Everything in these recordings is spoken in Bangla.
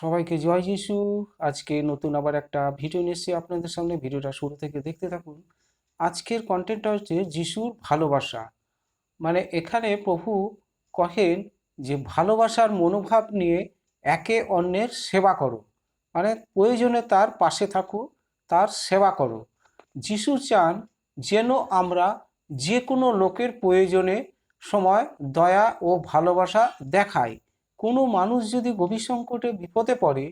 সবাইকে জয় যিশু। আজকে নতুন আবার একটা ভিডিও নিয়ে এসেছি আপনাদের সামনে। ভিডিওটা শুরু থেকে দেখতে থাকুন। আজকের কন্টেন্টটা হচ্ছে যিশুর ভালোবাসা। মানে এখানে প্রভু কহেন যে, ভালোবাসার মনোভাব নিয়ে একে অন্যের সেবা করো। মানে প্রয়োজনে তার পাশে থাকো, তার সেবা করো। যিশু চান যেন আমরা যে কোনো লোকের প্রয়োজনে সময়, দয়া ও ভালোবাসা দেখাই। কোনো মানুষ যদি গভীর সংকটে, বিপদে পড়ে,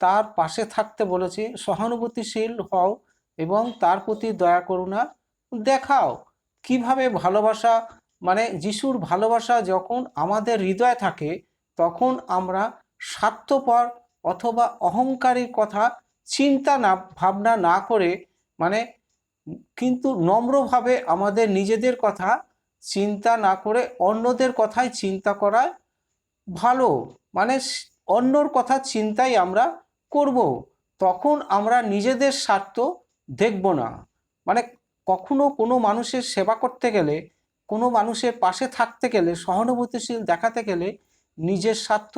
তার পাশে থাকতে বলেছে, সহানুভূতিশীল হও এবং তার প্রতি দয়া করুণা দেখাও। কীভাবে ভালোবাসা মানে যিশুর ভালোবাসা যখন আমাদের হৃদয়ে থাকে, তখন আমরা স্বার্থপর অথবা অহংকারীর কথা চিন্তা না, ভাবনা না করে মানে কিন্তু নম্রভাবে আমাদের নিজেদের কথা চিন্তা না করে অন্যদের কথাই চিন্তা করা ভালো মানে অন্যর কথা চিন্তাই আমরা করব, তখন আমরা নিজেদের স্বার্থ দেখব না। মানে কখনো কোনো মানুষের সেবা করতে গেলে, কোনো মানুষের পাশে থাকতে গেলে, সহানুভূতিশীল দেখাতে গেলে নিজের স্বার্থ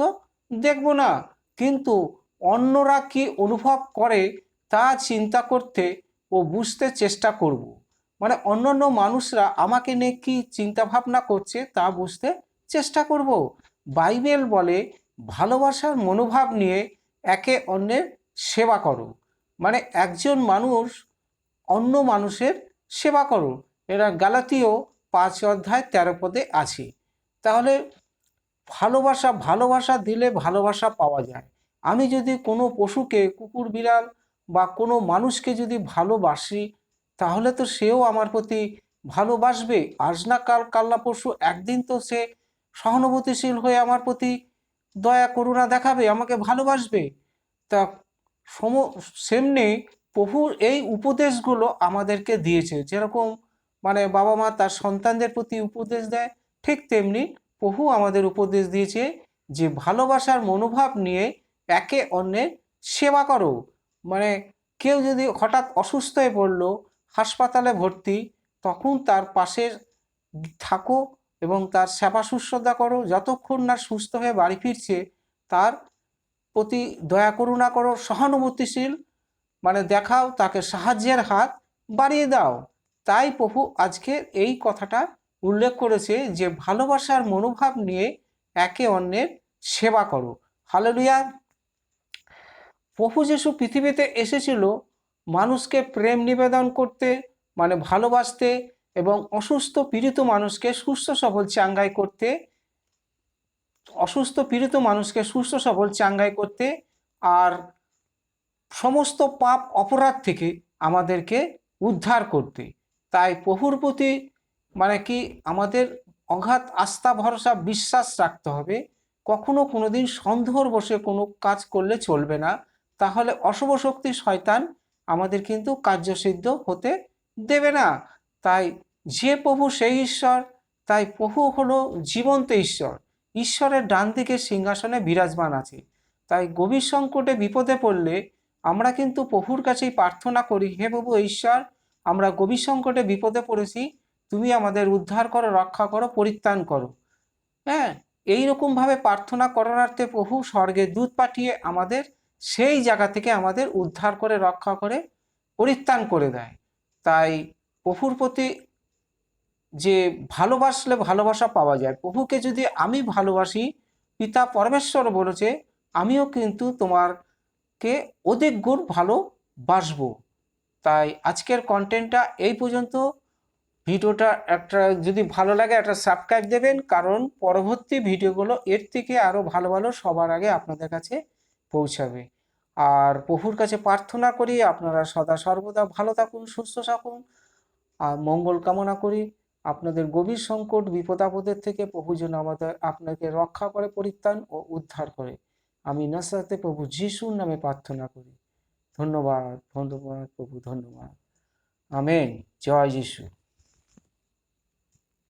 দেখব না। কিন্তু অন্যরা কি অনুভব করে, তা চিন্তা করতে ও বুঝতে চেষ্টা করব। মানে অন্যান্য মানুষরা আমাকে নিয়ে কি চিন্তাভাবনা করছে, তা বুঝতে চেষ্টা করব। বাইবেল বলে ভালোবাসার মনোভাব নিয়ে একে অন্যের সেবা করো। মানে একজন মানুষ অন্য মানুষের সেবা করো। এরা গালাতীয় পাঁচ অধ্যায় তেরো পদে আছে। তাহলে ভালোবাসা ভালোবাসা দিলে ভালোবাসা পাওয়া যায়। আমি যদি কোনো পশুকে, কুকুর, বিড়াল বা কোনো মানুষকে যদি ভালোবাসি, তাহলে তো সেও আমার প্রতি ভালোবাসবে। আজ না কাল কাল না পরশু, একদিন তো সে সহানুভূতিশীল হয়ে আমার প্রতি দয়া, করুণা দেখাবে, আমাকে ভালোবাসবে। তা সম, সেমনি প্রভুর এই উপদেশগুলো আমাদেরকে দিয়েছে। যেরকম মানে বাবা মা তার সন্তানদের প্রতি উপদেশ দেয়, ঠিক তেমনি প্রভু আমাদের উপদেশ দিয়েছে যে, ভালোবাসার মনোভাব নিয়ে একে অন্যের সেবা করো। মানে কেউ যদি হঠাৎ অসুস্থ হয়ে পড়ল, হাসপাতালে ভর্তি, তখন তার পাশে থাকো এবং তার সেবা শুশ্রূষা করো। যতক্ষণ না সুস্থ হয়ে বাড়ি ফিরছে, তার প্রতি দয়া করুণা করো, সহানুভূতিশীল মানে দেখাও, তাকে সাহায্যের হাত বাড়িয়ে দাও। তাই প্রভু আজকে এই কথাটা উল্লেখ করেছে যে, ভালোবাসার মনোভাব নিয়ে একে অন্যের সেবা করো। হালেলুয়া। প্রভু যিশু পৃথিবীতে এসেছিল মানুষকে প্রেম নিবেদন করতে মানে ভালোবাসতে এবং অসুস্থ পীড়িত মানুষকে সুস্থ সবল চাঙ্গাই করতে, অসুস্থ পীড়িত মানুষকে সুস্থ সবল চাঙ্গাই করতে আর সমস্ত পাপ অপরাধ থেকে আমাদেরকে উদ্ধার করতে। তাই প্রভুর প্রতি মানে কি আমাদের অগাধ আস্থা, ভরসা, বিশ্বাস রাখতে হবে। কখনো কোনোদিন সন্দেহর বসে কোনো কাজ করলে চলবে না। তাহলে অশুভ শক্তি শয়তান আমাদের কিন্তু কার্যসিদ্ধ হতে দেবে না। তাই যে প্রভু সেই ঈশ্বর, তাই প্রভু হলো জীবন্ত ঈশ্বর। ঈশ্বরের ডান দিকে সিংহাসনে বিরাজমান আছে। তাই গভীর সংকটে বিপদে পড়লে আমরা কিন্তু প্রভুর কাছেই প্রার্থনা করি, হে প্রভু ঈশ্বর, আমরা গভীর সংকটে বিপদে পড়েছি, তুমি আমাদের উদ্ধার করো, রক্ষা করো, পরিত্রাণ করো। হ্যাঁ এইরকমভাবে প্রার্থনা করণার্থে প্রভু স্বর্গে দুধ পাঠিয়ে আমাদের সেই জায়গা থেকে আমাদের উদ্ধার করে, রক্ষা করে, পরিত্রাণ করে দেয়। তাই প্রভুর প্রতি যে ভালোবাসলে ভালোবাসা পাওয়া যায়, প্রভুকে যদি আমি ভালোবাসি, পিতা পরমেশ্বর বলেছে, আমিও কিন্তু তোমারকে অধিক গুণ ভালোবাসবো। তাই আজকের কন্টেন্টটা এই পর্যন্ত। ভিডিওটা একটা যদি ভালো লাগে, একটা সাবস্ক্রাইব দেবেন, কারণ পরবর্তী ভিডিওগুলো এর থেকে আরও ভালো ভালো সবার আগে আপনাদের কাছে পৌঁছাবে। আর প্রভুর কাছে প্রার্থনা করি, আপনারা সদা সর্বদা ভালো থাকুন, সুস্থ থাকুন। আর মঙ্গল কামনা করি আপনাদের গভীর সংকট বিপদাপদের থেকে প্রভু যেন আমাদের, আপনাকে রক্ষা করে, পরিত্রাণ ও উদ্ধার করে। আমি নাসাতে প্রভু যিশুর নামে প্রার্থনা করি। ধন্যবাদ ধন্যবাদ প্রভু, ধন্যবাদ। আমেন। জয় যিশু।